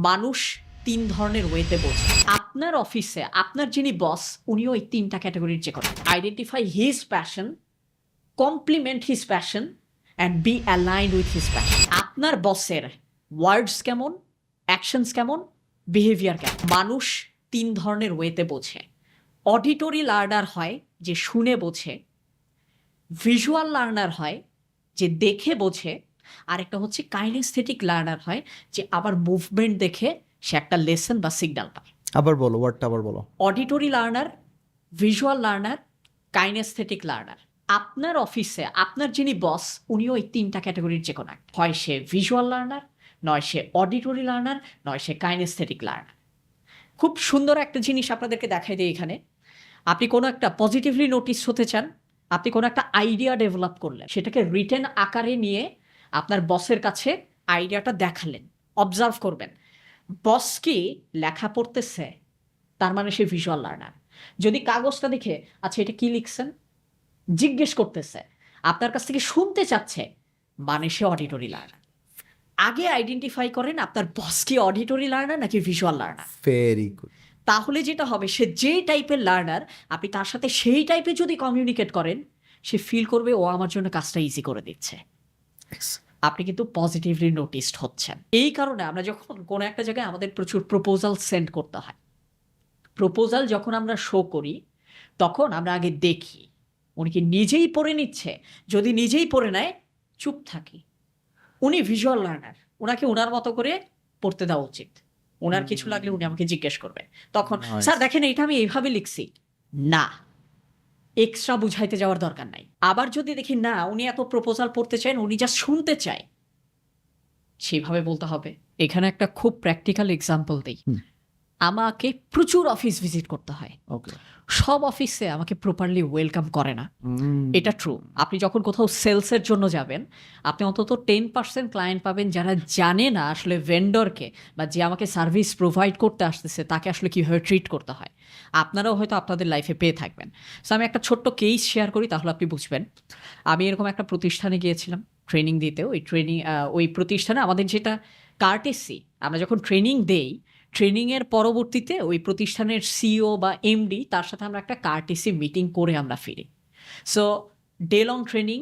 মানুষ তিন ধরনের ওয়েতে বোঝে। আপনার অফিসে আপনার যিনি বস উনিও এই তিনটা ক্যাটাগরির যে করেন identify his passion compliment his passion and be align with his passion আপনার বসের ওয়ার্ডস কেমন অ্যাকশনস কেমন বিহেভিয়ার কেমন? মানুষ তিন ধরনের ওয়েতে বোঝে। অডিটরি লার্নার হয় যে শুনে বোঝে ভিজুয়াল লার্নার হয় যে দেখে বোঝে আর একটা হচ্ছে কাইনেস্থেটিক লার্নার হয় যে আবার মুভমেন্ট দেখে সে একটা লেসন বা সিগন্যাল পায়। আবার বলো ওয়ার্ডটা আবার বলো। Auditory learner visual learner kinaesthetic learner আপনার অফিসে আপনার যিনি বস উনিও এই তিনটা ক্যাটাগরির যে কোনো একটা। হয় সে ভিজুয়াল লার্নার নয় সে অডিটরি লার্নার নয় সে কাইনেস্থেটিক লার্নার খুব সুন্দর একটা জিনিস আপনাদেরকে দেখাই দিই এখানে। আপনি কোনো একটা পজিটিভলি নোটিস হতে চান আপনি কোনো একটা আইডিয়া ডেভেলপ করলেন সেটাকে রিটেন আকারে নিয়ে আপনার বসের কাছে আইডিয়াটা দেখালেন অবজার্ভ করবেন। বস কি লেখা পড়তেছে তার মানে সে ভিজুয়াল লার্নার যদি কাগজটা দেখে আচ্ছা এটা কি লিখছেন? জিজ্ঞেস করতেছে আপনার কাছ থেকে শুনতে চাচ্ছে মানে সে অডিটরি লার্নার আগে আইডেন্টিফাই করেন আপনার বস কি অডিটরি লার্নার নাকি ভিজুয়াল লার্নার ভেরি গুড তাহলে যেটা হবে সে যে টাইপের লার্নার আপনি তার সাথে সেই টাইপের যদি কমিউনিকেট করেন সে ফিল করবে ও আমার জন্য কাজটা ইজি করে দিচ্ছে। আপনি কিন্তু পজিটিভলি নোটিসড হচ্ছেন। এই কারণে আমরা যখন কোনো একটা জায়গায় আমাদের প্রচুর প্রপোজাল সেন্ড করতে হয় প্রপোজাল যখন আমরা শো করি তখন আমরা আগে দেখি উনি কি নিজেই পড়ে নিচ্ছে? যদি নিজেই পড়ে নেয় চুপ থাকি। উনি ভিজুয়াল লার্নার ওনাকে ওনার মতো করে পড়তে দেওয়া উচিত। ওনার কিছু লাগলে উনি আমাকে জিজ্ঞেস করবে। তখন স্যার দেখেন এটা আমি এইভাবে লিখছি। না। এক্সট্রা বুঝাইতে যাওয়ার দরকার নাই। আবার যদি দেখি, না, উনি এত প্রপোজাল পড়তে চান উনি যা শুনতে চায়, সেভাবে বলতে হবে। এখানে একটা খুব প্র্যাকটিক্যাল এক্সাম্পল দিই। আমাকে প্রচুর অফিস ভিজিট করতে হয়। সব অফিসে আমাকে প্রপারলি ওয়েলকাম করে না। এটা ট্রু আপনি যখন কোথাও সেলসের জন্য যাবেন আপনি অন্তত টেন পার্সেন্ট ক্লায়েন্ট পাবেন যারা জানে না আসলে ভেন্ডরকে বা যে আমাকে সার্ভিস প্রোভাইড করতে আসতেছে তাকে আসলে কীভাবে ট্রিট করতে হয়। আপনারাও হয়তো আপনাদের লাইফে পেয়ে থাকবেন। সো আমি একটা ছোট্ট কেস শেয়ার করি তাহলে আপনি বুঝবেন। আমি এরকম একটা প্রতিষ্ঠানে গিয়েছিলাম ট্রেনিং দিতে ওই ট্রেনিং ওই প্রতিষ্ঠানে আমাদের যেটা কার্টেসি আমরা যখন ট্রেনিং দেই ট্রেনিংয়ের পরবর্তীতে ওই প্রতিষ্ঠানের সিও বা এমডি তার সাথে আমরা একটা কার্টেসি মিটিং করে আমরা ফিরি। সো ডে লং ট্রেনিং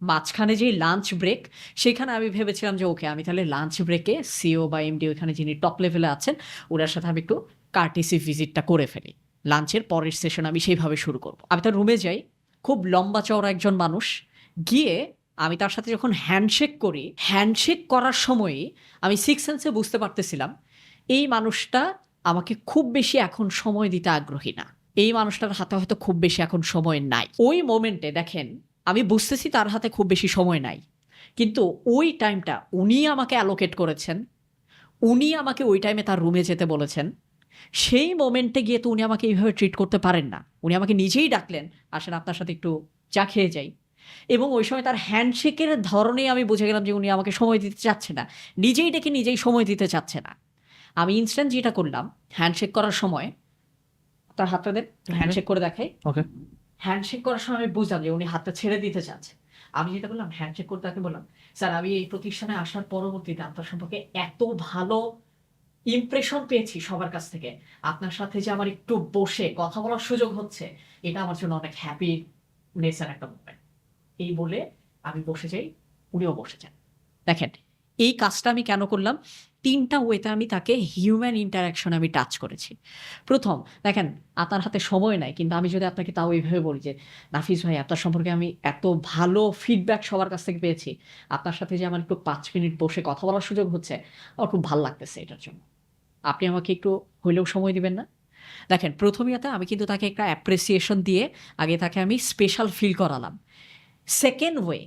মাঝখানে যেই লাঞ্চ ব্রেক সেখানে আমি ভেবেছিলাম যে ওকে আমি তাহলে লাঞ্চ ব্রেকে সিও বা এমডি ওইখানে যিনি টপ লেভেলে আছেন, ওনার সাথে আমি একটু কার্টেসি ভিজিটটা করে ফেলি। লাঞ্চের পরের সেশন আমি সেইভাবে শুরু করব। আমি তার রুমে যাই, খুব লম্বা চওড়া একজন মানুষ, গিয়ে আমি তার সাথে যখন হ্যান্ডশেক করি হ্যান্ডশেক করার সময়ই আমি সিক্স সেন্সে বুঝতে পারতেছিলাম এই মানুষটা আমাকে খুব বেশি এখন সময় দিতে আগ্রহী না। এই মানুষটার হাতে হয়তো খুব বেশি এখন সময় নাই। ওই মোমেন্টে দেখেন, আমি বুঝতেছি তার হাতে খুব বেশি সময় নাই। কিন্তু ওই টাইমটা উনি আমাকে অ্যালোকেট করেছেন, উনি আমাকে ওই টাইমে তার রুমে যেতে বলেছেন। সেই মোমেন্টে গিয়ে তো উনি আমাকে এইভাবে ট্রিট করতে পারেন না। উনি আমাকে নিজেই ডাকলেন, আসেন আপনার সাথে একটু চা খেয়ে যাই। এবং ওই সময় তার হ্যান্ডশেকের ধরনেই আমি বুঝে গেলাম যে উনি আমাকে সময় দিতে চাচ্ছে না। নিজেই ডেকে নিজেই সময় দিতে চাচ্ছে না। আমি ইনস্ট্যান্ট যেটা করলাম হ্যান্ডশেক করার সময় তার হাতটা দেন হ্যান্ডশেক করে দেখাই। ওকে হ্যান্ডশেক করার সময় আমি বুঝলাম যে উনি হাতটা ছেড়ে দিতে চাচ্ছে। আমি যেটা বললাম হ্যান্ডশেক করতে তাকে বললাম স্যার আমি এই প্রতিষ্ঠানে আসার পরবর্তীতে আপনার সম্পর্কে এত ভালো ইমপ্রেশন পেয়েছি সবার কাছ থেকে। আপনার সাথে যে আমার একটু বসে কথা বলার সুযোগ হচ্ছে এটা আমার জন্য অনেক হ্যাপি নেচার একটা মুভমেন্ট এই বলে আমি বসে যাই উনিও বসে যান। দেখেন এই কাজটা আমি কেন করলাম? তিনটা ওয়েতে আমি তাকে হিউম্যান ইন্টারাকশন আমি টাচ করেছি। প্রথম, দেখেন আপনার হাতে সময় নাই, কিন্তু আমি যদি আপনাকে তাও এইভাবে বলি যে, নাফিস ভাই, আপনার সম্পর্কে আমি এত ভালো ফিডব্যাক সবার কাছ থেকে পেয়েছি। আপনার সাথে যে আমার একটু পাঁচ মিনিট বসে কথা বলার সুযোগ হচ্ছে, আমার খুব ভালো লাগতেছে এটার জন্য। আপনি আমাকে একটু হইলেও সময় দিবেন না? দেখেন, প্রথমিয়াতে আমি কিন্তু তাকে একটা অ্যাপ্রিসিয়েশন দিয়ে আগে তাকে আমি স্পেশাল ফিল করালাম। সেকেন্ড ওয়ে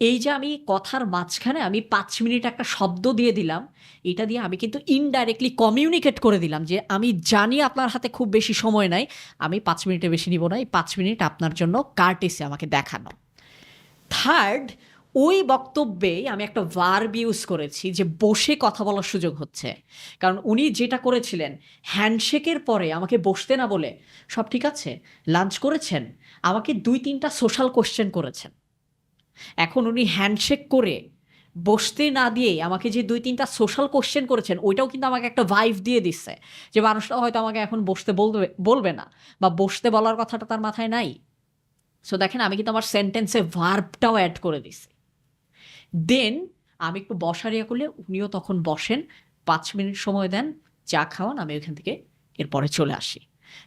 এই যে আমি কথার মাঝখানে আমি পাঁচ মিনিট একটা শব্দ দিয়ে দিলাম, এটা দিয়ে আমি কিন্তু ইনডাইরেক্টলি কমিউনিকেট করে দিলাম যে আমি জানি আপনার হাতে খুব বেশি সময় নাই, আমি পাঁচ মিনিটে বেশি নিব না, এই পাঁচ মিনিট আপনার জন্য কার্টেসে আমাকে দেখানো। থার্ড ওই বক্তব্যে আমি একটা ভার্ব ইউজ করেছি যে বসে কথা বলার সুযোগ হচ্ছে। কারণ উনি যেটা করেছিলেন হ্যান্ডশেকের পরে আমাকে বসতে না বলে, সব ঠিক আছে? লাঞ্চ করেছেন? আমাকে দুই তিনটা সোশ্যাল কোশ্চেন করেছেন। এখন উনি হ্যান্ডশেক করে বসতে না দিয়ে আমাকে যে দুই তিনটা সোশ্যাল কোশ্চেন করেছেন, ওইটাও কিন্তু আমাকে একটা ভাইভ দিয়ে দিচ্ছে যে মানুষটা হয়তো আমাকে এখন বসতে বলবে বলবে না বা বসতে বলার কথাটা তার মাথায় নাই। সো দেখেন, আমি কিন্তু আমার সেন্টেন্সে ভার্বটাও অ্যাড করে দিছি। দেন আমি একটু বসার ইয়ে করলে উনিও তখন বসেন, পাঁচ মিনিট সময় দেন, চা খাওয়ান, আমি ওইখান থেকে এরপরে চলে আসি।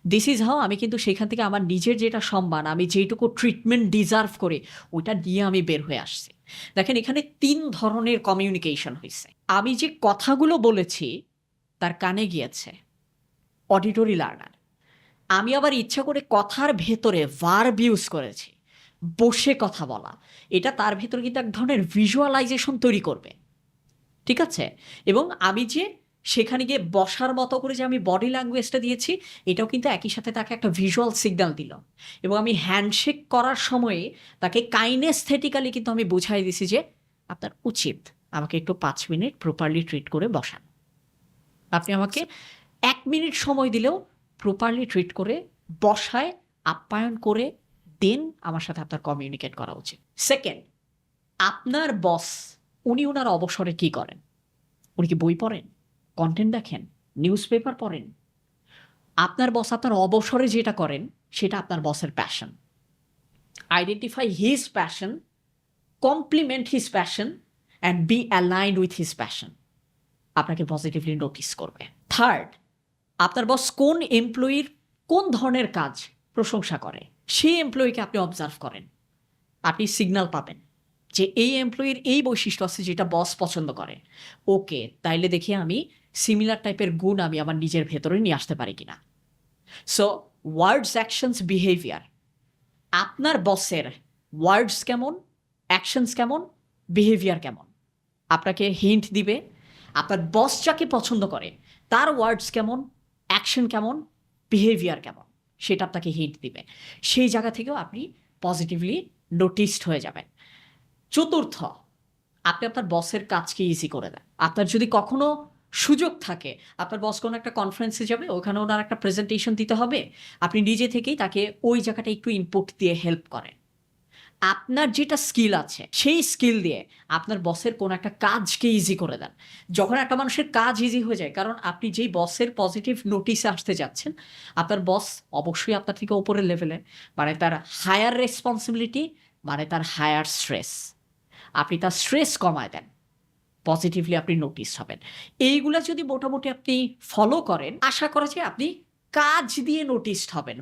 দিস ইজ হাও আমি কিন্তু সেখান থেকে আমার নিজের যেটা সম্মান, আমি যেটুকু ট্রিটমেন্ট ডিজার্ভ করে, ওইটা নিয়ে আমি বের হয়ে আসছি। দেখেন, এখানে তিন ধরনের কমিউনিকেশন হয়েছে আমি যে কথাগুলো বলেছি, তার কানে গিয়েছে। অডিটরি লার্নার আমি আবার ইচ্ছা করে কথার ভেতরে ভার্ব ইউজ করেছি। বসে কথা বলা। এটা তার ভেতরে কিন্তু এক ধরনের ভিজুয়ালাইজেশন তৈরি করবে। ঠিক আছে? এবং আমি যে সেখানে গিয়ে বসার মতো করে যে আমি বডি ল্যাঙ্গুয়েজটা দিয়েছি, এটাও কিন্তু একই সাথে তাকে একটা ভিজুয়াল সিগন্যাল দিল। এবং আমি হ্যান্ডশেক করার সময়ে তাকে কাইনেস্থেটিক্যালি কিন্তু আমি বুঝাই দিছি যে, আপনার উচিত আমাকে একটু পাঁচ মিনিট প্রপারলি ট্রিট করে বসান। আপনি আমাকে এক মিনিট সময় দিলেও প্রপারলি ট্রিট করে বসায়, আপ্যায়ন করে, দেন আমার সাথে আপনার কমিউনিকেট করা উচিত। সেকেন্ড আপনার বস উনি ওনার অবসরে কি করেন? উনি কি বই পড়েন? কন্টেন্ট দেখেন নিউজ পেপার পড়েন, আপনার বস আপনার অবসরে যেটা করেন, সেটা আপনার বসের passion identify his passion compliment his passion and be aligned with his passion আপনাকে পজিটিভলি নোটিস করবে। থার্ড আপনার বস কোন এমপ্লয়ির কোন ধরনের কাজ প্রশংসা করে, সেই এমপ্লয়িকে আপনি অবজার্ভ করেন। আপনি সিগন্যাল পাবেন যে এই এমপ্লয়ির এই বৈশিষ্ট্য আছে যেটা বস পছন্দ করে। ওকে তাইলে দেখি আমি সিমিলার টাইপের গুণ আমি আমার নিজের ভেতরে নিয়ে আসতে পারি কিনা? সো ওয়ার্ডস অ্যাকশনস বিহেভিয়ার আপনার বসের ওয়ার্ডস কেমন অ্যাকশনস কেমন বিহেভিয়ার কেমন? আপনাকে হিন্ট দিবে, আপনার বস যাকে পছন্দ করে, তার ওয়ার্ডস কেমন অ্যাকশন কেমন বিহেভিয়ার কেমন? সেটা আপনাকে হিন্ট দিবে। সেই জায়গা থেকেও আপনি পজিটিভলি নোটিসড হয়ে যাবেন। চতুর্থ, আপনি আপনার বসের কাজকে ইজি করে দেন। আপনার যদি কখনো সুযোগ থাকে। আপনার বস কোনো একটা কনফারেন্সে যাবে, ওখানে ওনার একটা প্রেজেন্টেশন দিতে হবে। আপনি নিজে থেকেই তাকে ওই জায়গাটা একটু ইনপুট দিয়ে হেল্প করেন। আপনার যেটা স্কিল আছে, সেই স্কিল দিয়ে আপনার বসের কোনো একটা কাজকে ইজি করে দেন। যখন একটা মানুষের কাজ ইজি হয়ে যায়, কারণ আপনি যেই বসের পজিটিভ নোটিসে আসতে যাচ্ছেন, আপনার বস অবশ্যই আপনার থেকে ওপরের লেভেলে মানে তার হায়ার রেসপন্সিবিলিটি মানে তার হায়ার স্ট্রেস আপনি তার স্ট্রেস কমায় দেন। পজিটিভলি আপনি নোটিস হবেন। এইগুলা যদি মোটামুটি আপনি ফলো করেন, আশা করা যায় আপনি কাজ দিয়ে নোটিস হবেন।